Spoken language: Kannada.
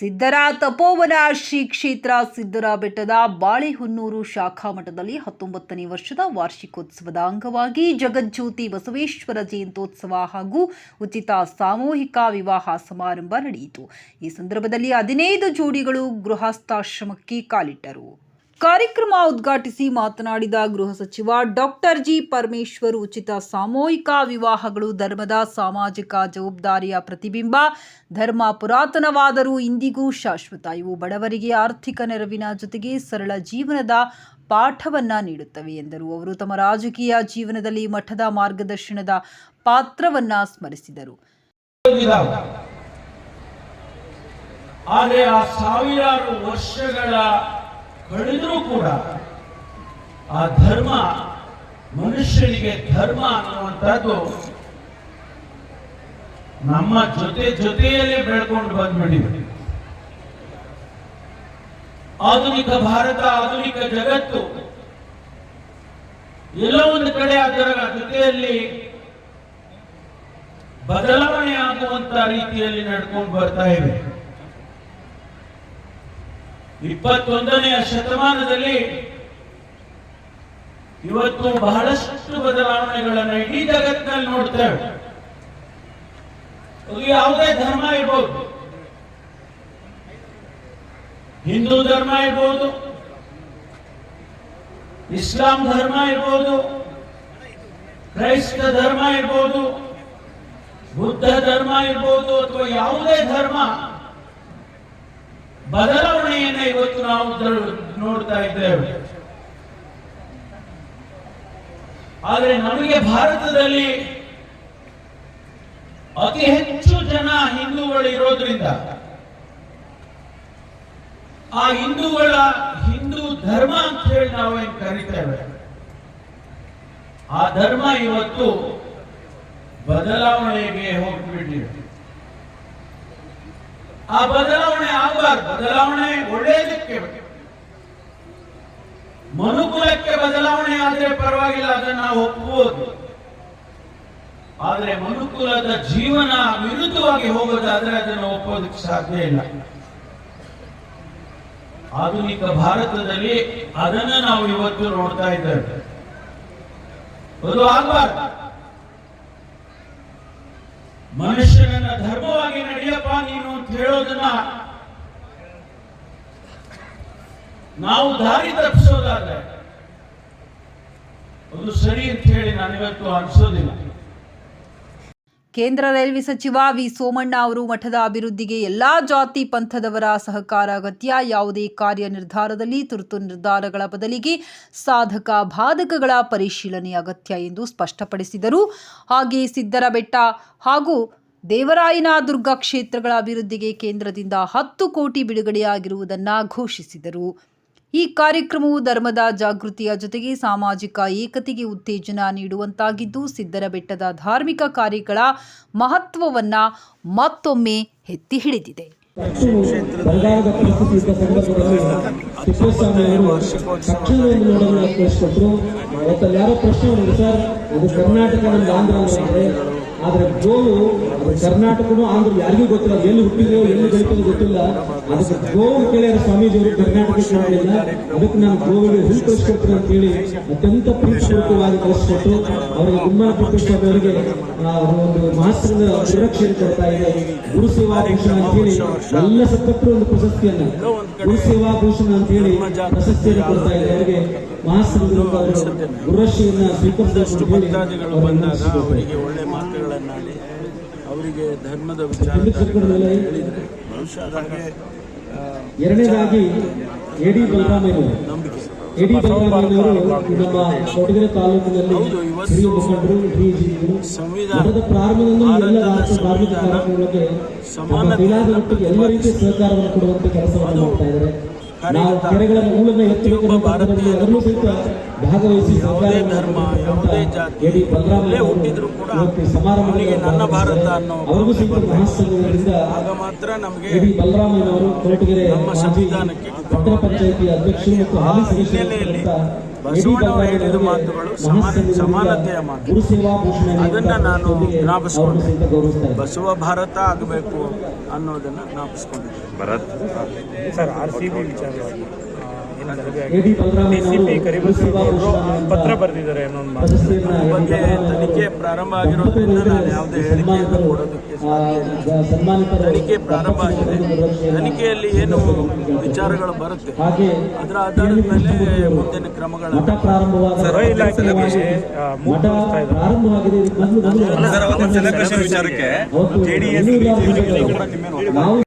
ಸಿದ್ದರ ತಪೋವನ ಶ್ರೀ ಕ್ಷೇತ್ರ ಸಿದ್ದರ ಬೆಟ್ಟದ ಬಾಳೆಹೊನ್ನೂರು ಶಾಖಾ ಮಠದಲ್ಲಿ ಹತ್ತೊಂಬತ್ತನೇ ವರ್ಷದ ವಾರ್ಷಿಕೋತ್ಸವದ ಅಂಗವಾಗಿ ಜಗಜ್ಯೋತಿ ಬಸವೇಶ್ವರ ಜಯಂತ್ಯೋತ್ಸವ ಹಾಗೂ ಉಚಿತ ಸಾಮೂಹಿಕ ವಿವಾಹ ಸಮಾರಂಭ ನಡೆಯಿತು. ಈ ಸಂದರ್ಭದಲ್ಲಿ ಹದಿನೈದು ಜೋಡಿಗಳು ಗೃಹಸ್ಥಾಶ್ರಮಕ್ಕೆ ಕಾಲಿಟ್ಟರು. ಕಾರ್ಯಕ್ರಮ ಉದ್ಘಾಟಿಸಿ ಮಾತನಾಡಿದ ಗೃಹ ಸಚಿವ ಡಾಕ್ಟರ್ ಜಿ ಪರಮೇಶ್ವರ್, ಉಚಿತ ಸಾಮೂಹಿಕ ವಿವಾಹಗಳು ಧರ್ಮದ ಸಾಮಾಜಿಕ ಜವಾಬ್ದಾರಿಯ ಪ್ರತಿಬಿಂಬ, ಧರ್ಮ ಪುರಾತನವಾದರೂ ಇಂದಿಗೂ ಶಾಶ್ವತ. ಇವು ಬಡವರಿಗೆ ಆರ್ಥಿಕ ನೆರವಿನ ಜೊತೆಗೆ ಸರಳ ಜೀವನದ ಪಾಠವನ್ನ ನೀಡುತ್ತವೆ ಎಂದರು. ಅವರು ತಮ್ಮ ರಾಜಕೀಯ ಜೀವನದಲ್ಲಿ ಮಠದ ಮಾರ್ಗದರ್ಶನದ ಪಾತ್ರವನ್ನ ಸ್ಮರಿಸಿದರು. ಆದರೆ ಆ ಸಾವಿರಾರು ವರ್ಷಗಳ ಕಳೆದರೂ ಕೂಡ ಆ ಧರ್ಮ ಮನುಷ್ಯನಿಗೆ ಧರ್ಮ ಅನ್ನುವಂಥದ್ದು ನಮ್ಮ ಜೊತೆ ಜೊತೆಯಲ್ಲೇ ಬೆಳ್ಕೊಂಡು ಬಂದ್ಬಿಟ್ಟಿದೆ. ಆಧುನಿಕ ಭಾರತ, ಆಧುನಿಕ ಜಗತ್ತು ಎಲ್ಲ ಒಂದು ಕಡೆ ಅದರ ಜೊತೆಯಲ್ಲಿ ಬದಲಾವಣೆ ಆಗುವಂತ ರೀತಿಯಲ್ಲಿ ನಡ್ಕೊಂಡು ಬರ್ತಾ ಇದೆ. ಇಪ್ಪತ್ತೊಂದನೆಯ ಶತಮಾನದಲ್ಲಿ ಇವತ್ತು ಬಹಳಷ್ಟು ಬದಲಾವಣೆಗಳನ್ನು ಇಡೀ ಜಗತ್ತಿನಲ್ಲಿ ನೋಡ್ತೇವೆ. ಅದು ಯಾವುದೇ ಧರ್ಮ ಇರ್ಬೋದು. ಹಿಂದೂ ಧರ್ಮ ಇರ್ಬೋದು. ಇಸ್ಲಾಂ ಧರ್ಮ ಇರ್ಬೋದು. ಕ್ರೈಸ್ತ ಧರ್ಮ ಇರ್ಬೋದು. ಬುದ್ಧ ಧರ್ಮ ಇರ್ಬೋದು ಅಥವಾ ಯಾವುದೇ ಧರ್ಮ ಬದಲಾವಣೆಯನ್ನ ಇವತ್ತು ನಾವು ನೋಡ್ತಾ ಇದ್ದೇವೆ. ಆದರೆ ನಮಗೆ ಭಾರತದಲ್ಲಿ ಅತಿ ಹೆಚ್ಚು ಜನ ಹಿಂದೂಗಳು ಇರೋದ್ರಿಂದ ಆ ಹಿಂದೂಗಳ ಹಿಂದೂ ಧರ್ಮ ಅಂತ ಹೇಳಿ ನಾವು ಏನ್ ಕರಿತೇವೆ. ಆ ಧರ್ಮ ಇವತ್ತು ಬದಲಾವಣೆಗೆ ಹೋಗ್ಬಿಟ್ಟಿದೆ. ಆ ಬದಲಾವಣೆ ಆಗಬಾರ್ದು. ಬದಲಾವಣೆ ಒಳ್ಳೆಯದಕ್ಕೆ ಮನುಕುಲಕ್ಕೆ ಬದಲಾವಣೆ ಆದ್ರೆ ಪರವಾಗಿಲ್ಲ, ಅದನ್ನ ನಾವು ಒಪ್ಪಬಹುದು ಆದ್ರೆ ಮನುಕುಲದ ಜೀವನ ವಿರುದ್ಧವಾಗಿ ಹೋಗೋದಾದ್ರೆ ಅದನ್ನು ಒಪ್ಪೋದಕ್ಕೆ ಸಾಧ್ಯ ಇಲ್ಲ. ಆಧುನಿಕ ಭಾರತದಲ್ಲಿ ಅದನ್ನ ನಾವು ಇವತ್ತು ನೋಡ್ತಾ ಇದ್ದೇವೆ. ಅದು ಆಗಬಾರ್ದು. ಮನುಷ್ಯನನ್ನ ಧರ್ಮವಾಗಿ ನಡೆಯಪ್ಪ ನೀನು ಅಂತ ಹೇಳೋದನ್ನ ನಾವು ದಾರಿ ತಪ್ಪಿಸೋದಾದ್ರೆ ಅದು ಸರಿ ಅಂತ ಹೇಳಿ ನಾನಿವತ್ತು ಅನ್ಸೋದಿಲ್ಲ ಕೇಂದ್ರ ರೈಲ್ವೆ ಸಚಿವ ವಿ ಸೋಮಣ್ಣ ಅವರು ಮಠದ ಅಭಿವೃದ್ಧಿಗೆ ಎಲ್ಲಾ ಜಾತಿ ಪಂಥದವರ ಸಹಕಾರ ಅಗತ್ಯ. ಯಾವುದೇ ಕಾರ್ಯ ನಿರ್ಧಾರದಲ್ಲಿ ತುರ್ತು ನಿರ್ಧಾರಗಳ ಬದಲಿಗೆ ಸಾಧಕ ಬಾಧಕಗಳ ಪರಿಶೀಲನೆ ಅಗತ್ಯ ಎಂದು ಸ್ಪಷ್ಟಪಡಿಸಿದರು. ಹಾಗೆ ಸಿದ್ದರ ಬೆಟ್ಟ ಹಾಗೂ ದೇವರಾಯನ ದುರ್ಗ ಕ್ಷೇತ್ರಗಳ ಅಭಿವೃದ್ಧಿಗೆ ಕೇಂದ್ರದಿಂದ ಹತ್ತು ಕೋಟಿ ಬಿಡುಗಡೆಯಾಗಿರುವುದನ್ನು ಘೋಷಿಸಿದರು. ಈ ಕಾರ್ಯಕ್ರಮವು ಧರ್ಮದ ಜಾಗೃತಿಯ ಜೊತೆಗೆ ಸಾಮಾಜಿಕ ಏಕತೆಗೆ ಉತ್ತೇಜನ ನೀಡುವಂತಾಗಿದ್ದು ಸಿದ್ದರ ಬೆಟ್ಟದ ಧಾರ್ಮಿಕ ಕಾರ್ಯಗಳ ಮಹತ್ವವನ್ನು ಮತ್ತೊಮ್ಮೆ ಎತ್ತಿ ಹಿಡಿದಿದೆ. ಪ್ರಶ್ನೆ ಕರ್ನಾಟಕ ಆದ್ರೆ ಗೋವು ಕರ್ನಾಟಕನು ಆಂಧ್ರ ಯಾರಿಗೂ ಗೊತ್ತಿಲ್ಲ. ಎಲ್ಲಿ ಹುಟ್ಟಿದ್ರು, ಎಲ್ಲಿ ಬೆಳೀತದೋ ಗೊತ್ತಿಲ್ಲ. ಅದಕ್ಕೆ ಗೋವು ಕೇಳಿದ್ರೆ ಸ್ವಾಮೀಜಿ ಅವರು ಕರ್ನಾಟಕಕ್ಕೆ ಮಾಡಿಲ್ಲ ಅದಕ್ಕೆ ನಾನು ಗೋವಿಗೆ ಹುಲ್ ಕಳಿಸ್ಕೊಡ್ತೀನಿ ಅಂತ ಹೇಳಿ ಅತ್ಯಂತ ಪ್ರೀತಿಪೂರ್ವಕವಾಗಿ ಕಳಿಸ್ಕೊಟ್ಟು ಅವರಿಗೆ ಗುಮ್ಮನ ಅವರಿಗೆ ಒಂದು ಮಾಸ್ಟರ್ನ ಸುರಕ್ಷೆ ಕೊಡ್ತಾ ಇದೆ. ಗುರು ಸೇವಾ ಭೂಷಣ ಅಂತ ಹೇಳಿ ಎಲ್ಲ ಸತ್ತಕ್ಕೂ ಒಂದು ಪ್ರಶಸ್ತಿಯನ್ನ. ಗುರು ಸೇವಾ ಭೂಷಣ ಅಂತ ಹೇಳಿ ಪ್ರಶಸ್ತಿಯನ್ನು ಕೊಡ್ತಾ ಇದೆ. ಅವರಿಗೆ ಗುರುಶ್ರೀಯನ್ನ ಸ್ವೀಕರಿಸಬೇಕು ಭಕ್ತಾದಿಗಳು ಬಂದಾಗ ಅವರಿಗೆ ಒಳ್ಳೆ ಮಾತುಗಳನ್ನಾಡಿ ಅವರಿಗೆ ಧರ್ಮದ ವಿಚಾರಗಳನ್ನು ಹೇಳಿದರೆ ಬಹುಶಃ ಅದಕ್ಕೆ ಎರಡನೇದಾಗಿ ಎಡಿ ಡಿ ಎಡಿ ನಂಬಿಕೆ ಎ ಡಿ ಬಲರಾಮಯ್ಯನವರು ನಮ್ಮ ಕೊಡಗೆರೆ ತಾಲೂಕಿನಲ್ಲಿ ಹೌದು, ಇವತ್ತು ಹಿರಿಯ ಮುಖಂಡರು ಹಿರಿಯ ಜೀವಿಗಳು ಸಂವಿಧಾನ ಮಠದ ಪ್ರಾರಂಭದಿಂದ ಎಲ್ಲ ರಾಷ್ಟ್ರ ಧಾರ್ಮಿಕ ಕಾರ್ಯಕ್ರಮಗಳಿಗೆ ಮಟ್ಟಿಗೆ ಎಲ್ಲ ರೀತಿಯ ಸಹಕಾರವನ್ನು ಕೊಡುವಂತೆ ಕೆಲಸವನ್ನು ಮಾಡ್ತಾ ಇದ್ದಾರೆ. ನಾವು ಕೆರೆಗಳ ಮೂಲನ ಎತ್ತಬೇಕು ಭಾರತೀಯ ಅದರಲ್ಲೂ ಸಹಿತ ಭಾಗವಹಿಸಿ ಯಾವುದೇ ಧರ್ಮ ಯಾವುದೇ ಜಾತಿ ಎಡಿ ಹುಟ್ಟಿದ್ರು ಕೂಡ ಅವನಿಗೆ ನನ್ನ ಭಾರತ ಅನ್ನೋ ಅವರಿಗೂ ಸಹಿತ ಮಹಾಸಂಘದಿಂದ ಆಗ ಮಾತ್ರ ನಮಗೆ ಎಡಿ ಬಲರಾಮಯ್ಯನವರು ಕೊರಟಗೆರೆ ನಮ್ಮ ಸಂವಿಧಾನಕ್ಕೆ ಪಟ್ಟಣ ಪಂಚಾಯಿತಿ ಅಧ್ಯಕ್ಷರು ಮತ್ತು ಹಾಲಿ ಹಿನ್ನೆಲೆಯಲ್ಲಿ ಬಸವಣ್ಣವರು ಹೇಳಿದ ಮಾತುಗಳು ಸಮಾನ ಸಮಾನತೆಯ ಮಾತು ಅದನ್ನು ನಾನು ಜ್ಞಾಪಿಸ್ಕೊಂಡೆ. ಬಸವ ಭಾರತ ಆಗಬೇಕು ಅನ್ನೋದನ್ನು ಜ್ಞಾಪಿಸ್ಕೊಂಡಿದ್ದೆ Bharat. Sir R C B ವಿಚಾರವಾಗಿ ಏನು ಡಿ ಸಿ ಪಿ ಅವರು ಪತ್ರ ಬರೆದಿದ್ದಾರೆ ಅನ್ನೋ ಒಂದು ಮಾತು. ಬಗ್ಗೆ ತನಿಖೆ ಪ್ರಾರಂಭ ಆಗಿರೋದ್ರಿಂದ ನಾನು ಯಾವುದೇ ಹೇಳಿಕೆಯನ್ನು ಕೊಡೋದಕ್ಕೆ ಸಾಧ್ಯ ಇಲ್ಲ. ತನಿಖೆ ಪ್ರಾರಂಭ ಆಗಿದೆ. ತನಿಖೆಯಲ್ಲಿ ಏನು ವಿಚಾರಗಳು ಬರುತ್ತೆ? ಅದರ ಆಧಾರದ ಮೇಲೆ ಮುಂದಿನ ಕ್ರಮಗಳ ಕ್ರಮಗಳನ್ನು. ಪ್ರಾರಂಭವಾಗಿದೆ. ವಿಚಾರಕ್ಕೆ ಜೆಡಿಎಸ್